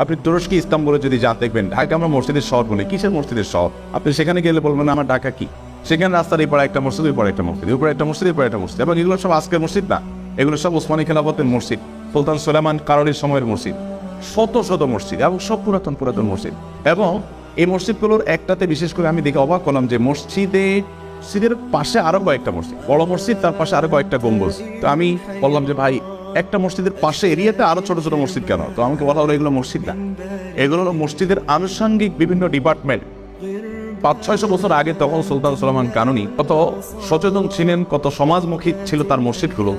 আপনি তুরস্কি, ইস্তাম্বুলে যদি যান, দেখবেন ঢাকা আমরা মসজিদের শহর বলি। কিসের মসজিদের শহর? আপনি সেখানে গেলে বলবেন, আমার ঢাকা কি? সেখানে রাস্তার এই একটা মসজিদ, ওই পাড়ে একটা মসজিদ পাড়ে একটা মসজিদ, ওই একটা মসজিদ। এবং এগুলো সব আজকের মসজিদ না। এগুলো সব ওসমানী খেলাফতের মসজিদ, সুলতান সুলেমান কারোর সময়ের মসজিদ। শত শত মসজিদ এবং সব পুরাতন পুরাতন মসজিদ। এবং এই মসজিদগুলোর একটাতে বিশেষ করে আমি দেখে অবাক হলাম যে মসজিদে, মসজিদের পাশে আরও কয়েকটা মসজিদ। বড় মসজিদ, তার পাশে আরও কয়েকটা গম্বুজ। তো আমি বললাম যে, ভাই একটা মসজিদের পাশে এরিয়াতে আরও ছোট ছোট মসজিদ কেন? তো আমাকে বলা হলো এগুলো মসজিদ না। এগুলো হলো মসজিদের আনুষঙ্গিক বিভিন্ন ডিপার্টমেন্ট পাঁচ, ছয়শো বছর আগে তখন সুলতান সুলেমান কানুনি কত সচেতন ছিলেন, কত সমাজমুখী ছিল তার মসজিদগুলো।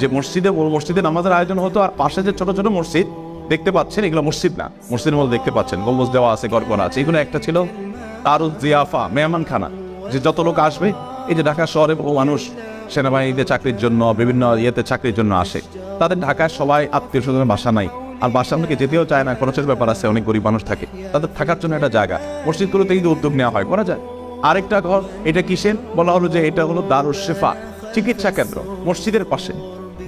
যে মসজিদে মসজিদে নামাজের আয়োজন হতো আর পাশে যে ছোট ছোট মসজিদ দেখতে পাচ্ছেন, এগুলো মসজিদ না। মসজিদের মধ্যে দেখতে পাচ্ছেন, গম্বুজ দেওয়া আছে গড় আছে। এগুলো একটা ছিল তারুজ জিয়াফা মেহমানখানা। যে যত লোক আসবে, এই যে ঢাকা শহরে বহু মানুষ সেনাবাহিনীতে চাকরির জন্য, বিভিন্ন ইয়েতে চাকরির জন্য আসে। তাদের ঢাকায় সবাই আত্মীয় স্বজনের বাসা নাই। আর বাসার থেকে যেতেও চায় না, খরচের ব্যাপার আছে, অনেক গরিব মানুষ থাকে। তাদের থাকার জন্য একটা জায়গা। মসজিদগুলোতে কিন্তু উদ্যোগ নেওয়া হয়, করা যায়। আরেকটা ঘর, এটা কিসের? বলা হলো যে এটা হলো দারুশ শেফা, চিকিৎসা কেন্দ্র, মসজিদের পাশে।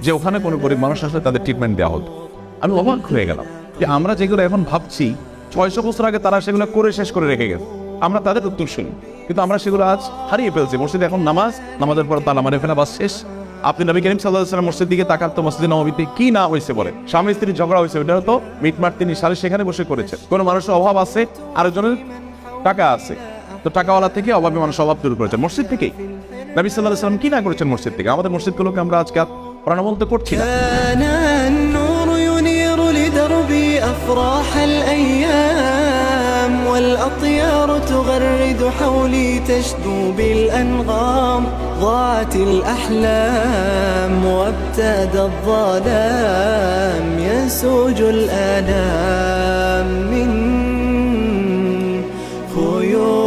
যে ওখানে কোনো গরিব মানুষ আসলে তাদের ট্রিটমেন্ট দেওয়া হতো। আমি অবাক হয়ে গেলাম যে আমরা যেগুলো এখন ভাবছি, ছয়শো বছর আগে তারা সেগুলো করে শেষ করে রেখে গেছে। আমরা তাদের উত্তর শুনি। কিন্তু আমরা সেগুলো আজ হারিয়ে ফেলছি। মসজিদে এখন নামাজ, নামাজের পর তালা মারে ফেলা, বাস শেষ। আপনি নবী করিম সাল্লাহ সাল্লাম মসজিদ দিকে তাকার তো মসজিদে নবীতে কি না হয়েছে বলে। স্বামী স্ত্রীর ঝগড়া হয়েছে ওটা তো মিটমাট তিনি সারে সেখানে বসে করেছেন। কোনো মানুষের অভাব আছে, আরেকজনের টাকা আছে। তো টাকাওয়ালা থেকে অভাবে মানুষ অভাব দূর করেছেন। মসজিদ থেকেই। নবী সাল্লাহ সাল্লাম কি না করেছেন মসজিদ থেকে? আমাদের মসজিদগুলোকে আমরা আজকে প্রাণবন্ত করছি না। حولي تشدو بالأنغام ضاعت الأحلام وابتدى الظلام. يسوج الآلام من خيوط